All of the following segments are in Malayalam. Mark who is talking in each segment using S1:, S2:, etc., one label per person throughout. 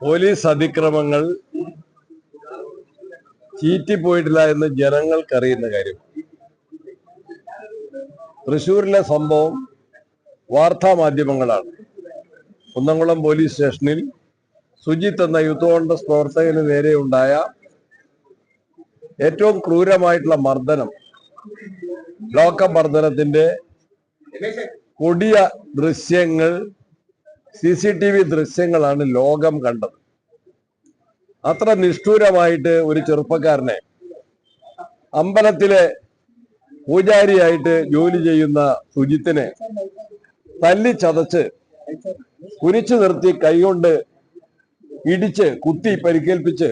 S1: പോലീസ് അതിക്രമങ്ങൾ ചീറ്റിപ്പോയിട്ടില്ല എന്ന് ജനങ്ങൾക്കറിയുന്ന കാര്യം. തൃശൂരിലെ സംഭവം വാർത്താ മാധ്യമങ്ങളാണ്. കുന്നംകുളം പോലീസ് സ്റ്റേഷനിൽ സുജിത്ത് എന്ന യൂത്ത് കോൺഗ്രസ് പ്രവർത്തകന് നേരെ ഉണ്ടായ ഏറ്റവും ക്രൂരമായിട്ടുള്ള മർദ്ദനം ലോകമർദ്ദനത്തിന്റെ കൊടിയ ദൃശ്യങ്ങൾ സി സി ടി വി ദൃശ്യങ്ങളാണ് ലോകം കണ്ടത്. അത്ര നിഷ്ഠൂരമായിട്ട് ഒരു ചെറുപ്പക്കാരനെ അമ്പലത്തിലെ പൂജാരിയായിട്ട് ജോലി ചെയ്യുന്ന സുജിത്തിനെ തല്ലി ചതച്ച് കുരിച്ചു നിർത്തി കൈകൊണ്ട് ഇടിച്ച് കുത്തി പരിക്കേൽപ്പിച്ച്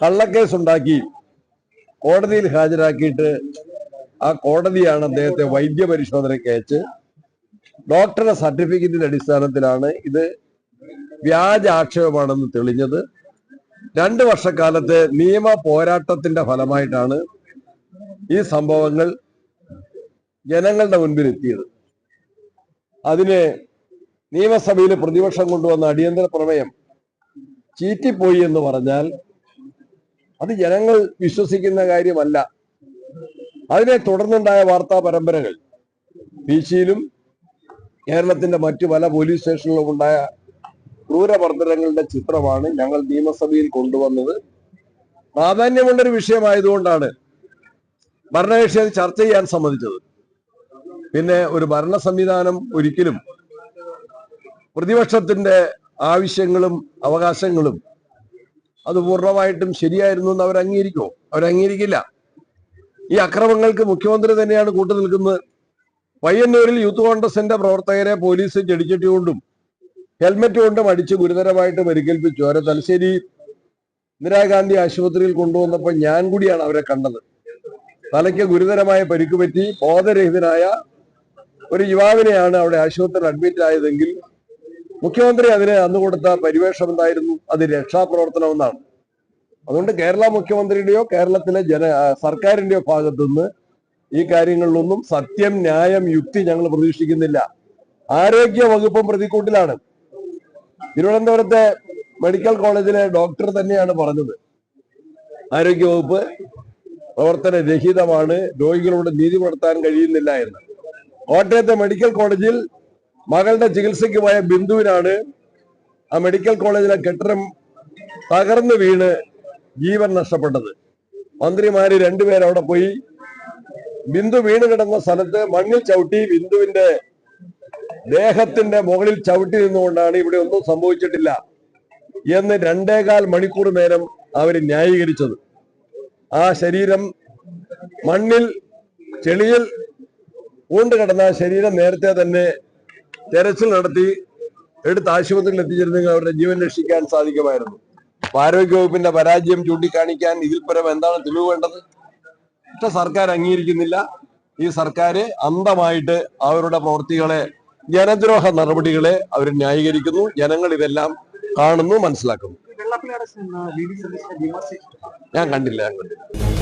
S1: കള്ളക്കേസ് ഉണ്ടാക്കി കോടതിയിൽ ഹാജരാക്കിയിട്ട് ആ കോടതിയാണ് അദ്ദേഹത്തെ വൈദ്യപരിശോധനയ്ക്ക് അയച്ച് ഡോക്ടറുടെ സർട്ടിഫിക്കറ്റിന്റെ അടിസ്ഥാനത്തിലാണ് ഇത് വ്യാജ ആക്ഷേപമാണെന്ന് തെളിഞ്ഞത്. രണ്ട് വർഷക്കാലത്തെ നിയമ പോരാട്ടത്തിന്റെ ഫലമായിട്ടാണ് ഈ സംഭവങ്ങൾ ജനങ്ങളുടെ മുൻപിൽ എത്തിയത് അതിന് നിയമസഭയിൽ പ്രതിപക്ഷം കൊണ്ടുവന്ന അടിയന്തര പ്രമേയം ചീറ്റിപ്പോയി എന്ന് പറഞ്ഞാൽ അത് ജനങ്ങൾ വിശ്വസിക്കുന്ന കാര്യമല്ല. അതിനെ തുടർന്നുണ്ടായ വാർത്താ പരമ്പരകൾ ബീച്ചിയിലും കേരളത്തിന്റെ മറ്റു പല പോലീസ് സ്റ്റേഷനിലും ഉണ്ടായ ക്രൂരമർദ്ദനങ്ങളുടെ ചിത്രമാണ് ഞങ്ങൾ നിയമസഭയിൽ കൊണ്ടുവന്നത്. പ്രാധാന്യമുള്ളൊരു വിഷയമായതുകൊണ്ടാണ് ഭരണകക്ഷി അത് ചർച്ച ചെയ്യാൻ സമ്മതിച്ചത്. പിന്നെ ഒരു ഭരണ സംവിധാനം ഒരിക്കലും പ്രതിപക്ഷത്തിന്റെ ആവശ്യങ്ങളും അവകാശങ്ങളും അത് പൂർണമായിട്ടും ശരിയായിരുന്നു എന്ന് അവർ അംഗീകരിക്കില്ല ഈ അക്രമങ്ങൾക്ക് മുഖ്യമന്ത്രി തന്നെയാണ് കൂട്ടുനിൽക്കുന്നത്. പയ്യന്നൂരിൽ യൂത്ത് കോൺഗ്രസിന്റെ പ്രവർത്തകരെ പോലീസ് ചെടിച്ചട്ടി കൊണ്ടും ഹെൽമറ്റ് കൊണ്ടും അടിച്ച് ഗുരുതരമായിട്ട് പരിക്കേൽപ്പിച്ചു. അവരെ തലശ്ശേരി ഇന്ദിരാഗാന്ധി ആശുപത്രിയിൽ കൊണ്ടുവന്നപ്പോൾ ഞാൻ കൂടിയാണ് അവരെ കണ്ടത്. തലയ്ക്ക് ഗുരുതരമായ പരിക്ക് പറ്റി ബോധരഹിതനായ ഒരു യുവാവിനെയാണ് അവിടെ ആശുപത്രിയിൽ അഡ്മിറ്റ് ആയതെങ്കിൽ മുഖ്യമന്ത്രി അതിനെ അന്ന് കൊടുത്ത പരിവേഷം എന്തായിരുന്നു? അത് രക്ഷാപ്രവർത്തനം എന്നാണ്. അതുകൊണ്ട് കേരള മുഖ്യമന്ത്രിയുടെയോ കേരളത്തിലെ ജന സർക്കാരിന്റെയോ ഭാഗത്തുനിന്ന് ഈ കാര്യങ്ങളിലൊന്നും സത്യം ന്യായം യുക്തി ഞങ്ങൾ പ്രതീക്ഷിക്കുന്നില്ല. ആരോഗ്യ വകുപ്പും പ്രതിക്കൂട്ടിലാണ്. തിരുവനന്തപുരത്തെ മെഡിക്കൽ കോളേജിലെ ഡോക്ടർ തന്നെയാണ് പറഞ്ഞത്. ആരോഗ്യവകുപ്പ് പ്രവർത്തന രഹിതമാണ് രോഗികളോട് നീതി പുലർത്താൻ കഴിയുന്നില്ല എന്ന്. കോട്ടയത്തെ മെഡിക്കൽ കോളേജിൽ മകളുടെ ചികിത്സയ്ക്ക് പോയ ബിന്ദുവിനാണ് ആ മെഡിക്കൽ കോളേജിലെ കെട്ടിടം തകർന്നു വീണ് ജീവൻ നഷ്ടപ്പെട്ടത്. മന്ത്രിമാര് രണ്ടുപേരവിടെ പോയി ബിന്ദു വീണ് കിടന്ന സ്ഥലത്ത് മണ്ണിൽ ചവിട്ടി ബിന്ദുവിന്റെ ദേഹത്തിന്റെ മുകളിൽ ചവിട്ടി നിന്നുകൊണ്ടാണ് ഇവിടെ ഒന്നും സംഭവിച്ചിട്ടില്ല എന്ന് രണ്ടേകാൽ മണിക്കൂർ നേരം അവർ ന്യായീകരിച്ചത്. ആ ശരീരം മണ്ണിൽ ചെളിയിൽ കിടന്ന ശരീരം നേരത്തെ തന്നെ തെരച്ചിൽ നടത്തി എടുത്ത് ആശുപത്രിയിൽ എത്തിച്ചിരുന്നെങ്കിൽ അവരുടെ ജീവൻ രക്ഷിക്കാൻ സാധിക്കുമായിരുന്നു. ആരോഗ്യവകുപ്പിന്റെ പരാജയം ചൂണ്ടിക്കാണിക്കാൻ ഇതിൽ പരം എന്താണ് തെളിവ് വേണ്ടത്? സർക്കാർ അംഗീകരിക്കുന്നില്ല. ഈ സർക്കാർ അന്തമായിട്ട് അവരുടെ പ്രവൃത്തികളെ ജനദ്രോഹ നടപടികളെ അവർ ന്യായീകരിക്കുന്നു. ജനങ്ങൾ ഇതെല്ലാം കാണുന്നു മനസ്സിലാക്കുന്നു. ഞാൻ കണ്ടില്ല ഞാൻ കണ്ടില്ല.